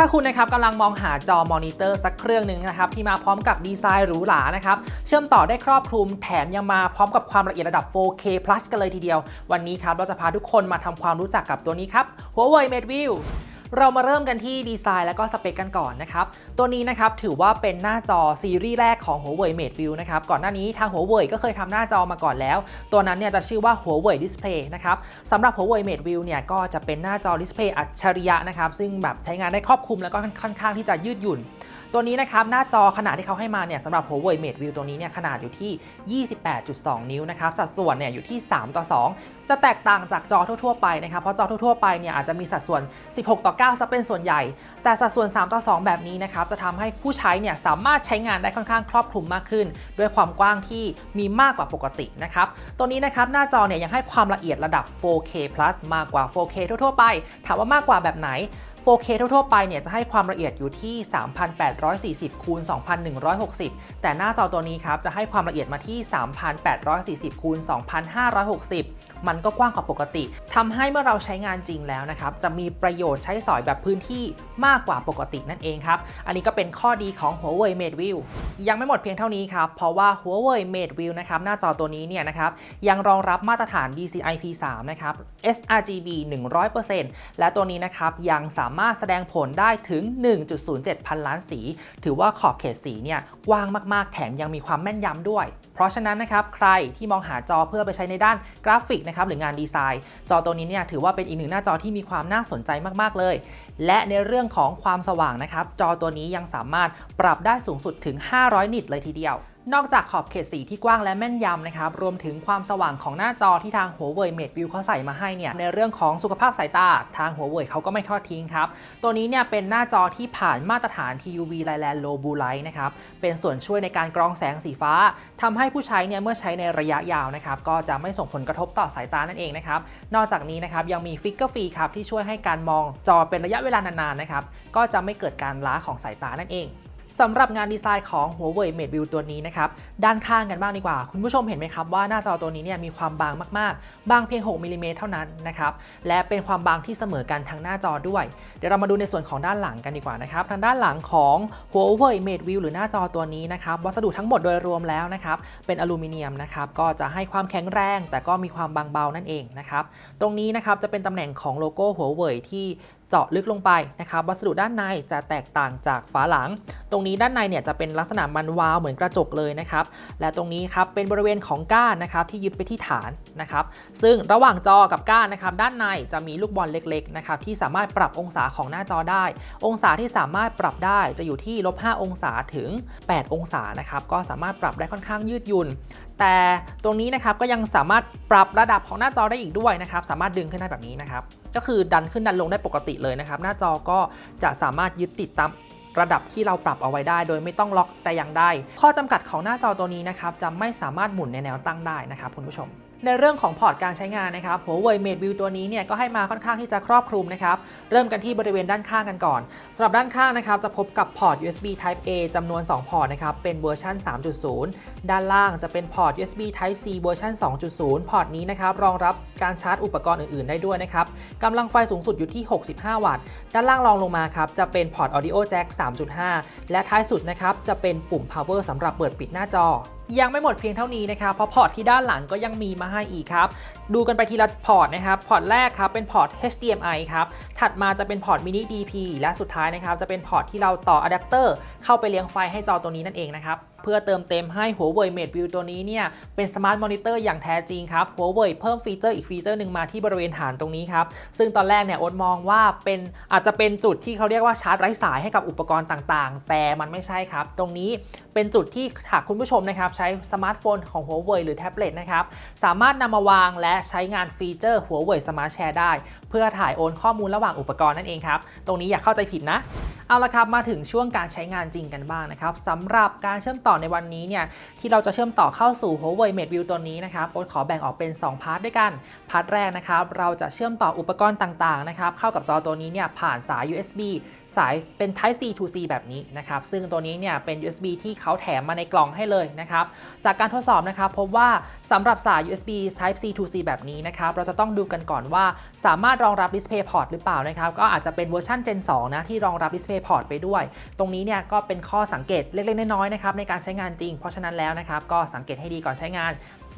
ถ้าคุณนะครับกำลังมองหาจอมอนิเตอร์สักเครื่องหนึ่งนะครับที่มาพร้อมกับดีไซน์หรูหรานะครับเชื่อมต่อได้ครอบคลุมแถมยังมาพร้อมกับความละเอียดระดับ 4K plus กันเลยทีเดียว วันนี้ครับเราจะพาทุกคนมาทำความรู้จักกับตัวนี้ครับ Huawei MateView เรามาเริ่มกันที่ดีไซน์และก็สเปคกันก่อนนะครับ ตัวนี้นะครับถือว่าเป็นหน้าจอซีรีส์แรกของ Huawei MateView นะครับ ก่อนหน้านี้ทาง Huawei ก็เคยทำหน้าจอมาก่อนแล้ว ตัวนั้นเนี่ยจะชื่อว่า Huawei Display นะครับสำหรับ Huawei MateView เนี่ยก็จะเป็นหน้าจอดิสเพลย์อัจฉริยะนะครับ ซึ่งแบบใช้งานได้ครอบคลุมแล้วก็ค่อนข้างที่จะยืดหยุ่น ตัวนี้นะครับหน้าจอขนาดที่เขาให้มาเนี่ยสำหรับ Huawei MateView ตัวนี้เนี่ยขนาดอยู่ที่ 28.2 นิ้วนะครับสัดส่วนเนี่ยอยู่ที่ 3 ต่อ 2 จะแตกต่างจากจอทั่วๆไปนะครับเพราะจอทั่วๆไปเนี่ยอาจจะมีสัดส่วน 16 ต่อ9ซะเป็นส่วนใหญ่ แต่สัดส่วน 3 ต่อ 2 แบบนี้นะครับจะทำให้ผู้ใช้เนี่ยสามารถใช้งานได้ค่อนข้างครอบคลุมมากขึ้น ด้วยความกว้างที่มีมากกว่าปกตินะครับตัวนี้นะครับหน้าจอเนี่ยยังให้ความละเอียดระดับ 4K plus มากกว่า 4K ทั่วๆไป ถามว่ามากกว่าแบบไหน 4K ทั่วๆไปเนี่ยจะให้ความละเอียดอยู่ที่ 3,840คูณ2,160 แต่หน้าจอตัวนี้ครับจะให้ความละเอียดมาที่ 3,840คูณ2,560 มันก็กว้างกว่าปกติทำให้เมื่อเราใช้งานจริงแล้วนะครับ จะมีประโยชน์ใช้สอยแบบพื้นที่มากกว่าปกตินั่นเองครับ อันนี้ก็เป็นข้อดีของ Huawei MateView ยังไม่หมดเพียงเท่านี้ครับ เพราะว่า Huawei MateView นะครับหน้าจอตัวนี้เนี่ยนะครับยังรองรับมาตรฐาน DCI-P3 นะครับ sRGB 100%และตัวนี้นะครับยังสามารถแสดงผลได้ถึง 1.07 พันล้านสี ถือว่าขอบเขตสีเนี่ยกว้างมากๆ แถมยังมีความแม่นยำด้วย เพราะฉะนั้นนะครับใครที่มองหาจอเพื่อไปใช้ในด้านกราฟิกนะครับหรืองานดีไซน์ จอตัวนี้เนี่ยถือว่าเป็นอีกหนึ่งหน้าจอที่มีความน่าสนใจมากๆเลย และในเรื่องของความสว่างนะครับจอตัวนี้ยังสามารถปรับได้สูงสุดถึง 500 นิตเลยทีเดียว นอกจากขอบเขตสีที่กว้างและแม่นยำนะครับ รวมถึงความสว่างของหน้าจอที่ทาง Huawei MateView เขาใส่มาให้เนี่ย ในเรื่องของสุขภาพสายตา ทาง Huawei เขาก็ไม่ทอดทิ้งครับ ตัวนี้เนี่ยเป็นหน้าจอที่ผ่านมาตรฐาน TUV Thailand Low Blue Light นะครับ เป็นส่วนช่วยในการกรองแสงสีฟ้าทำให้ผู้ใช้เนี่ยเมื่อใช้ในระยะยาวนะครับ ก็จะไม่ส่งผลกระทบต่อสายตานั่นเองนะครับ นอกจากนี้นะครับยังมีฟิกเกอร์ฟรีครับที่ช่วยให้การมองจอเป็นระยะเวลานานๆนะครับ ก็จะไม่เกิดการล้าของสายตานั่นเอง สำหรับงานดีไซน์ของ Huawei MateView ตัวนี้นะครับ ด้านข้างกันบ้างดีกว่า คุณผู้ชมเห็นไหมครับว่าหน้าจอตัวนี้เนี่ยมีความบางมากๆ บางเพียง 6มิลลิเมตรเท่านั้นนะครับ และเป็นความบางที่เสมอกันทั้งหน้าจอด้วย เดี๋ยวเรามาดูในส่วนของด้านหลังกันดีกว่านะครับ ทางด้านหลังของ Huawei MateView หรือหน้าจอตัวนี้นะครับ วัสดุทั้งหมดโดยรวมแล้วนะครับ เป็นอลูมิเนียมนะครับ ก็จะให้ความแข็งแรง แต่ก็มีความบางเบานั่นเองนะครับ ตรงนี้นะครับจะเป็นตำแหน่งของโลโก้ Huawei ที่ เจาะลึกลงไปนะครับวัสดุด้านในจะแตกต่างจากฝาหลัง ตรงนี้ด้านในเนี่ยจะเป็นลักษณะมันวาวเหมือนกระจกเลยนะครับและตรงนี้ครับเป็นบริเวณของก้านนะครับที่ยึดไปที่ฐานนะครับซึ่งระหว่างจอกับก้านนะครับด้านในจะมีลูกบอลเล็กๆนะครับที่สามารถปรับองศาของหน้าจอได้ องศาที่สามารถปรับได้จะอยู่ที่ลบ5องศาถึง 8 องศานะครับก็สามารถปรับได้ค่อนข้างยืดหยุ่นแต่ตรงนี้นะครับก็ยังสามารถปรับระดับของหน้าจอได้อีกด้วยนะครับสามารถดึงขึ้นได้แบบนี้นะครับ ก็คือดันขึ้นดันลงได้ปกติเลยนะครับ หน้าจอก็จะสามารถยึดติดตามระดับที่เราปรับเอาไว้ได้ โดยไม่ต้องล็อกแต่อย่างใดข้อจำกัดของหน้าจอตัวนี้นะครับจะไม่สามารถหมุนในแนวตั้งได้นะครับคุณผู้ชม ในเรื่องของพอร์ตการใช้งานนะครับ Huawei MateView ตัวนี้เนี่ยก็ให้มาค่อนข้างที่จะครอบคลุมนะครับ เริ่มกันที่บริเวณด้านข้างกันก่อนสำหรับด้านข้างนะครับจะพบกับพอร์ต USB Type A จำนวน 2 พอร์ตนะครับ เป็นเวอร์ชัน3.0 ด้านล่างจะเป็นพอร์ต USB Type C เวอร์ชัน2.0 พอร์ตนี้นะครับรองรับการชาร์จอุปกรณ์อื่นๆ ได้ด้วยนะครับกำลังไฟสูงสุดอยู่ที่ 65 วัตต์ ด้านล่างรองลงมาครับจะเป็นพอร์ต Audio Jack 3.5 และท้ายสุดนะครับจะเป็นปุ่ม Power สำหรับเปิดปิดหน้าจอ ยังไม่หมดเพียงเท่านี้นะครับเพราะพอร์ตที่ด้านหลังก็ยังมีมาให้อีกครับ ดูกันไปทีละพอร์ตนะครับ พอร์ตแรกครับเป็นพอร์ต HDMI ครับ ถัดมาจะเป็นพอร์ต mini DP และสุดท้ายนะครับจะเป็นพอร์ตที่เราต่ออะแดปเตอร์เข้าไปเลี้ยงไฟให้จอตัวนี้นั่นเองนะครับ เพื่อเติมเต็มให้ Huawei MateView ตัวนี้เนี่ยเป็นสมาร์ทมอนิเตอร์อย่างแท้จริงครับ Huawei เพิ่มฟีเจอร์อีกฟีเจอร์หนึ่งมาที่บริเวณฐานตรงนี้ครับ ซึ่งตอนแรกเนี่ยโอ๊ตมองว่าเป็นอาจจะเป็นจุดที่เขาเรียกว่าชาร์จไร้สายให้กับอุปกรณ์ต่างๆ แต่มันไม่ใช่ครับ ตรงนี้เป็นจุดที่หากคุณผู้ชมนะครับใช้สมาร์ทโฟนของ Huawei หรือแท็บเล็ตนะครับสามารถนำมาวางและใช้งานฟีเจอร์ Huawei Smart Share ได้ เพื่อถ่ายโอนข้อมูลระหว่างอุปกรณ์นั่นเองครับตรงนี้อย่าเข้าใจผิดนะเอาละครับมาถึงช่วงการใช้งานจริงกันบ้างนะครับสำหรับการเชื่อมต่อในวันนี้เนี่ยที่เราจะเชื่อมต่อเข้าสู่ Huawei MateView ตัวนี้นะครับโอ๊ตขอแบ่งออกเป็น 2 พาร์ทด้วยกัน พาร์ทแรกนะครับเราจะเชื่อมต่ออุปกรณ์ต่างๆนะครับเข้ากับจอตัวนี้เนี่ยผ่านสาย USB สายเป็น Type C to C แบบนี้นะครับซึ่งตัวนี้เนี่ยเป็น USB ที่เขาแถมมาในกล่องให้เลยนะครับจากการทดสอบนะครับพบว่าสำหรับสาย USB Type C to C แบบนี้นะครับเราจะต้องดูกันก่อนว่าสามารถรองรับ Display Port หรือเปล่านะครับก็อาจจะเป็นเวอร์ชัน Gen 2นะที่รองรับ Display Port ไปด้วย ตรงนี้เนี่ยก็เป็นข้อสังเกตเล็กๆน้อยๆนะครับในการใช้งานจริง เพราะฉะนั้นแล้วนะครับก็สังเกตให้ดีก่อนใช้งาน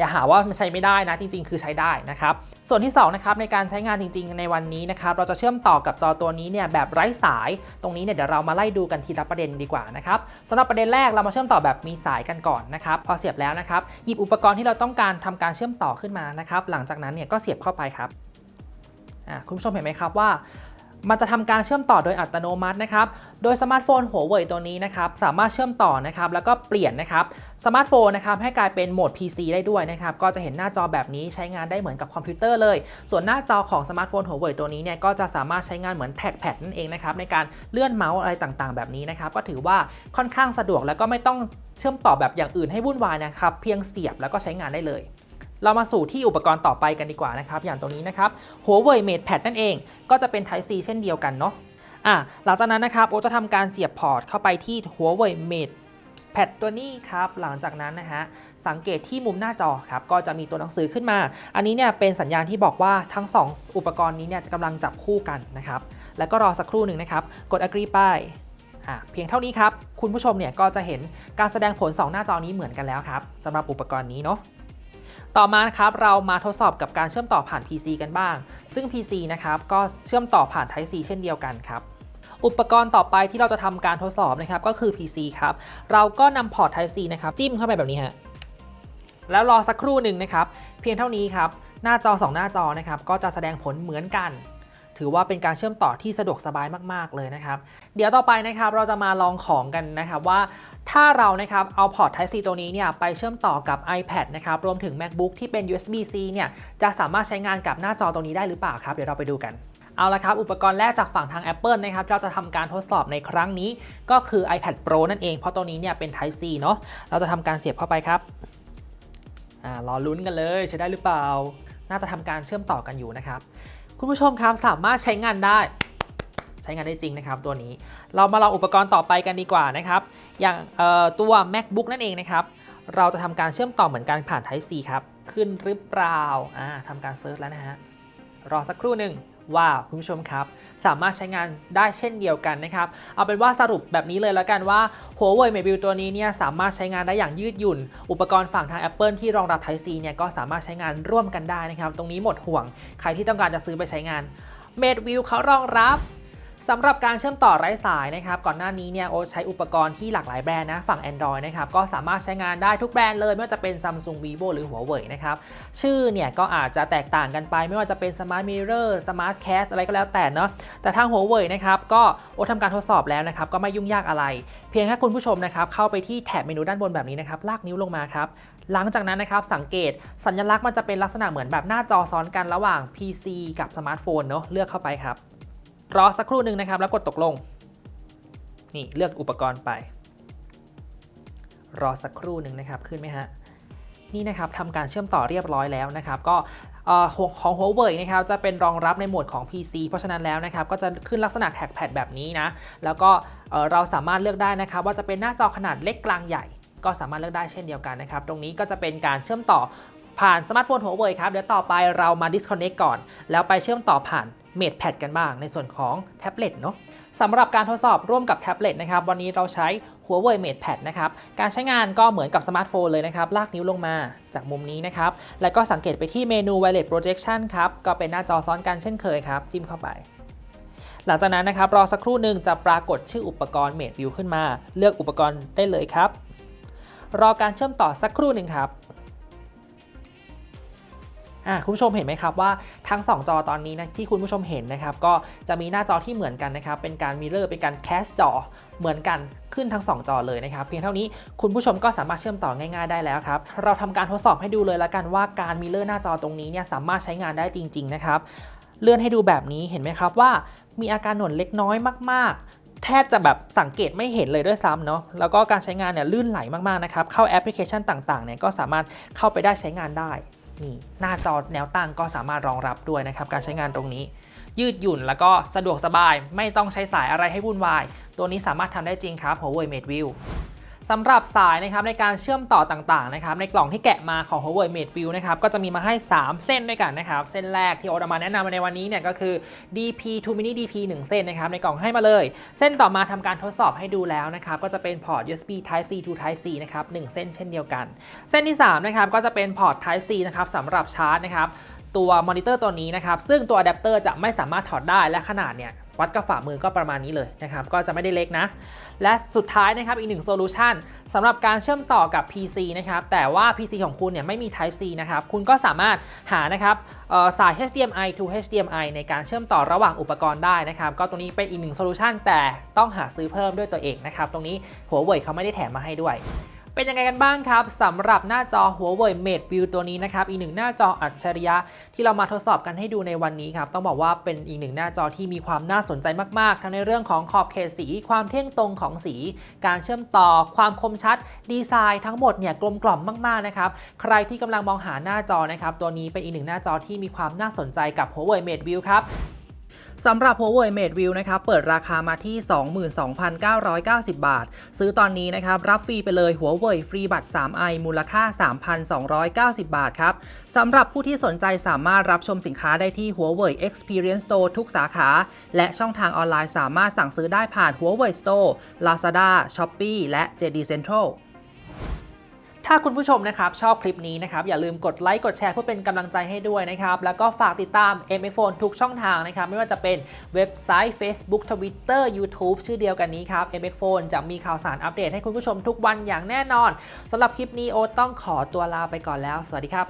อย่าหาว่ามันใช้ไม่ได้นะจริง ๆ คือใช้ได้นะครับส่วนที่2นะครับในการใช้งานจริง ๆ ในวันนี้นะครับเราจะเชื่อมต่อกับจอตัวนี้เนี่ยแบบไร้สาย ตรงนี้เนี่ยเดี๋ยวเรามาไล่ดูกันทีละประเด็นดีกว่านะครับสำหรับประเด็นแรกเรามาเชื่อมต่อแบบมีสายกันก่อนนะครับพอเสียบแล้วนะครับหยิบอุปกรณ์ที่เราต้องการทำการเชื่อมต่อขึ้นมานะครับหลังจากนั้นเนี่ยก็เสียบเข้าไปครับคุณผู้ชมเห็นไหมครับว่า มันจะทำการเชื่อมต่อโดยอัตโนมัตินะครับ โดยสมาร์ทโฟนหัวเว่ยตัวนี้นะครับสามารถเชื่อมต่อนะครับแล้วก็เปลี่ยนนะครับสมาร์ทโฟนนะครับให้กลายเป็นโหมด PC ได้ด้วยนะครับก็จะเห็นหน้าจอแบบนี้ใช้งานได้เหมือนกับคอมพิวเตอร์เลย ส่วนหน้าจอของสมาร์ทโฟนหัวเว่ยตัวนี้เนี่ยก็จะสามารถใช้งานเหมือนแท็กแพดนั่นเองนะครับในการเลื่อนเมาส์อะไรต่างๆ แบบนี้นะครับก็ถือว่าค่อนข้างสะดวกแล้วก็ไม่ต้องเชื่อมต่อแบบอย่างอื่นให้วุ่นวายนะครับเพียงเสียบแล้วก็ใช้งานได้เลย เรามาสู่ที่อุปกรณ์ต่อไปกันดีกว่านะครับ อย่างตัวนี้นะครับ Huawei MatePad นั่นเอง ก็จะเป็น Type C เช่นเดียวกันเนาะอะหลังจากนั้นนะครับโอจะทำการเสียบพอร์ตเข้าไปที่ Huawei MatePad ตัวนี้ครับ หลังจากนั้นนะฮะสังเกตที่มุมหน้าจอครับ ก็จะมีตัวหนังสือขึ้นมา อันนี้เนี่ยเป็นสัญญาณที่บอกว่าทั้ง 2 อุปกรณ์นี้เนี่ยกำลังจับคู่กันนะครับ แล้วก็รอสักครู่หนึ่งนะครับ กด agree ไปเพียงเท่านี้ครับ คุณผู้ชมเนี่ยก็จะเห็นการแสดงผล 2 หน้าจอนี้เหมือนกันแล้วครับสำหรับอุปกรณ์นี้เนาะ ต่อมานะครับเรามาทดสอบกับการเชื่อมต่อผ่าน PC กันบ้าง ซึ่ง PC นะครับก็เชื่อมต่อผ่าน Type C เช่นเดียวกันครับอุปกรณ์ต่อไปที่เราจะทำการทดสอบนะครับก็คือ PC ครับเราก็นำพอร์ต Type C นะครับจิ้มเข้าไปแบบนี้ฮะแล้วรอสักครู่หนึ่งนะครับ เพียงเท่านี้ครับหน้าจอ 2 หน้าจอนะครับก็จะแสดงผลเหมือนกัน ถือว่าเป็นการเชื่อมต่อที่สะดวกสบายมาก ๆ เลยนะครับ เดี๋ยวต่อไปนะครับเราจะมาลองของกันนะครับว่าถ้าเรานะครับเอาพอร์ต Type C ตัวนี้เนี่ยไปเชื่อมต่อกับ iPad นะครับรวมถึง MacBook ที่เป็น USB-C เนี่ยจะสามารถใช้งานกับหน้าจอตรงนี้ได้หรือเปล่าครับเดี๋ยวเราไปดูกันเอาละครับ อุปกรณ์แรกจากฝั่งทาง Apple นะครับเราจะทำการทดสอบในครั้งนี้ ก็คือ iPad Pro นั่นเอง เพราะตัวนี้เนี่ยเป็น Type C เนาะเราจะทำการเสียบเข้าไปครับอ่ารอลุ้นกันเลยใช้ได้หรือเปล่า น่าจะทำการเชื่อมต่อกันอยู่นะครับ คุณผู้ชมครับสามารถใช้งานได้ ใช้งานได้จริงนะครับตัวนี้ เรามาลองอุปกรณ์ต่อไปกันดีกว่านะครับ อย่างตัว macbook นั่นเองนะครับ เราจะทำการเชื่อมต่อเหมือนกันผ่าน Type C ครับ ขึ้นหรือเปล่าอ่าทำการเซิร์ชแล้วนะฮะ รอสักครู่หนึ่งว้าวคุณผู้ชมครับ สามารถใช้งานได้เช่นเดียวกันนะครับ เอาเป็นว่าสรุปแบบนี้เลยแล้วกันว่า Huawei MateView ตัวนี้เนี่ยสามารถใช้งานได้อย่างยืดหยุ่น อุปกรณ์ฝั่งทาง Apple ที่รองรับ Type C เนี่ยก็สามารถใช้งานร่วมกันได้นะครับ ตรงนี้หมดห่วง ใครที่ต้องการจะซื้อไปใช้งาน MateView เขารองรับ สำหรับการเชื่อมต่อไร้สายนะครับก่อนหน้านี้เนี่ยโอใช้อุปกรณ์ที่หลากหลายแบรนด์นะฝั่ง Android นะครับก็สามารถใช้งานได้ทุกแบรนด์เลย ไม่ว่าจะเป็น Samsung Vivo หรือ Huawei นะครับชื่อเนี่ยก็อาจจะแตกต่างกันไปไม่ว่าจะเป็น Smart Mirror Smart Cast อะไรก็แล้วแต่เนาะแต่ทาง Huawei นะครับก็โอทำการทดสอบแล้วนะครับก็ไม่ยุ่งยากอะไร เพียงแค่คุณผู้ชมนะครับเข้าไปที่แถบเมนูด้านบนแบบนี้นะครับลากนิ้วลงมาครับหลังจากนั้นนะครับสังเกตสัญลักษณ์มันจะเป็นลักษณะเหมือนแบบหน้าจอซ้อนกันระหว่าง PC กับสมาร์ทโฟนเนาะเลือกเข้าไปครับ รอสักครู่หนึ่งนะครับ แล้วกดตกลง นี่เลือกอุปกรณ์ไป รอสักครู่หนึ่งนะครับ ขึ้นไหมฮะ นี่นะครับทำการเชื่อมต่อเรียบร้อยแล้วนะครับ ก็ของ Huawei นะครับจะเป็นรองรับในโหมดของ PC เพราะฉะนั้นแล้วนะครับก็จะขึ้นลักษณะแท็กแพดแบบนี้นะ แล้วก็เราสามารถเลือกได้นะครับ ว่าจะเป็นหน้าจอขนาดเล็กกลางใหญ่ ก็สามารถเลือกได้เช่นเดียวกันนะครับ ตรงนี้ก็จะเป็นการเชื่อมต่อ ผ่านสมาร์ทโฟน Huawei ครับ เดี๋ยวต่อไปเรามา disconnect ก่อน แล้วไปเชื่อมต่อผ่าน MatePad กันบ้างในส่วนของแท็บเล็ตเนาะสำหรับการทดสอบร่วมกับแท็บเล็ตนะครับ วันนี้เราใช้ Huawei MatePad นะครับ การใช้งานก็เหมือนกับสมาร์ทโฟนเลยนะครับ ลากนิ้วลงมาจากมุมนี้นะครับ แล้วก็สังเกตไปที่เมนู Wireless Projection ครับ ก็เป็นหน้าจอซ้อนกันเช่นเคยครับ จิ้มเข้าไป หลังจากนั้นนะครับ รอสักครู่หนึ่งจะปรากฏชื่ออุปกรณ์ MateView ขึ้นมา เลือกอุปกรณ์ได้เลยครับ รอการเชื่อมต่อสักครู่หนึ่งครับ คุณผู้ชมเห็นไหมครับว่าทั้ง 2 จอตอนนี้นะที่คุณผู้ชมเห็นนะครับก็จะมีหน้าจอที่เหมือนกันนะครับเป็นการมิเรอร์เป็นการแคสจอเหมือนกันขึ้นทั้ง 2 จอเลยนะครับ เพียงเท่านี้คุณผู้ชมก็สามารถเชื่อมต่อง่ายๆได้แล้วครับ เราทำการทดสอบให้ดูเลยละกันว่าการมิเรอร์หน้าจอตรงนี้เนี่ยสามารถใช้งานได้จริง ๆ นะครับ เลื่อนให้ดูแบบนี้เห็นไหมครับว่า มีอาการหน่วงเล็กน้อยมากๆแทบจะแบบสังเกตไม่เห็นเลยด้วยซ้ำเนาะ แล้วก็การใช้งานเนี่ยลื่นไหลมากๆนะครับ เข้าแอปพลิเคชันต่างๆเนี่ยก็สามารถเข้าไปได้ใช้งานได้ นี่หน้าจอแนวตั้งก็สามารถรองรับด้วยนะครับการใช้งานตรงนี้ ยืดหยุ่นแล้วก็สะดวกสบาย ไม่ต้องใช้สายอะไรให้วุ่นวาย ตัวนี้สามารถทำได้จริงครับ Huawei Mate View สำหรับสายนะครับในการเชื่อมต่อต่างๆนะครับในกล่องที่แกะมาของ Huawei Mate View นะครับก็จะมีมาให้ 3 เส้นด้วยกันนะครับเส้นแรกที่โอตมาแนะนำมาในวันนี้เนี่ยก็คือ DP to Mini DP 1 เส้นนะครับในกล่องให้มาเลย เส้นต่อมาทำการทดสอบให้ดูแล้วนะครับก็จะเป็นพอร์ต USB Type C to Type C นะครับ1เส้นเช่นเดียวกัน เส้นที่3นะครับก็จะเป็นพอร์ต Type C นะครับสำหรับชาร์จนะครับตัวมอนิเตอร์ตัวนี้นะครับซึ่งตัวอะแดปเตอร์จะไม่สามารถถอดได้และขนาดเนี่ย วัดกับฝ่ามือก็ประมาณนี้เลยนะครับก็จะไม่ได้เล็กนะ และสุดท้ายนะครับอีกหนึ่งโซลูชันสำหรับการเชื่อมต่อกับ PC นะครับแต่ว่า PC ของคุณเนี่ยไม่มี Type C นะครับคุณก็สามารถหานะครับสาย HDMI to HDMI ในการเชื่อมต่อระหว่างอุปกรณ์ได้นะครับก็ตรงนี้เป็นอีกหนึ่งโซลูชันแต่ต้องหาซื้อเพิ่มด้วยตัวเองนะครับตรงนี้หัวเว่ยเขาไม่ได้แถมมาให้ด้วย เป็นยังไงกันบ้างครับสำหรับหน้าจอ Huawei Mate View ตัวนี้นะครับอีกหนึ่งหน้าจออัจฉริยะที่เรามาทดสอบกันให้ดูในวันนี้ครับต้องบอกว่าเป็นอีกหนึ่งหน้าจอที่มีความน่าสนใจมากๆ ทั้งในเรื่องของขอบเขตสี ความเที่ยงตรงของสี การเชื่อมต่อ ความคมชัด ดีไซน์ทั้งหมดเนี่ยกลมกล่อมมากๆนะครับใครที่กำลังมองหาหน้าจอนะครับตัวนี้เป็นอีกหนึ่งหน้าจอที่มีความน่าสนใจกับ Huawei Mate View ครับ สำหรับ Huawei Mate View นะครับ เปิดราคามาที่ 22,990 บาท ซื้อตอนนี้นะครับ รับฟรีไปเลย Huawei ฟรีบัตร 3i มูลค่า 3,290 บาทครับ สำหรับผู้ที่สนใจสามารถรับชมสินค้าได้ที่ Huawei Experience Store ทุกสาขา และช่องทางออนไลน์สามารถสั่งซื้อได้ผ่าน Huawei Store Lazada Shopee และ JD Central ถ้าคุณผู้ชมนะครับชอบคลิปนี้นะครับอย่าลืมกดไลค์กดแชร์เพื่อเป็นกำลังใจให้ด้วยนะครับแล้วก็ฝากติดตาม m f o n ทุกช่องทางนะครับไม่ว่าจะเป็นเว็บไซต์ Facebook Twitter YouTube ชื่อเดียวกันนี้ครับ m f o n จะมีข่าวสารอัปเดตให้คุณผู้ชมทุกวันอย่างแน่นอนสำหรับคลิปนี้โอต้องขอตัวลาไปก่อนแล้ว สวัสดีครับ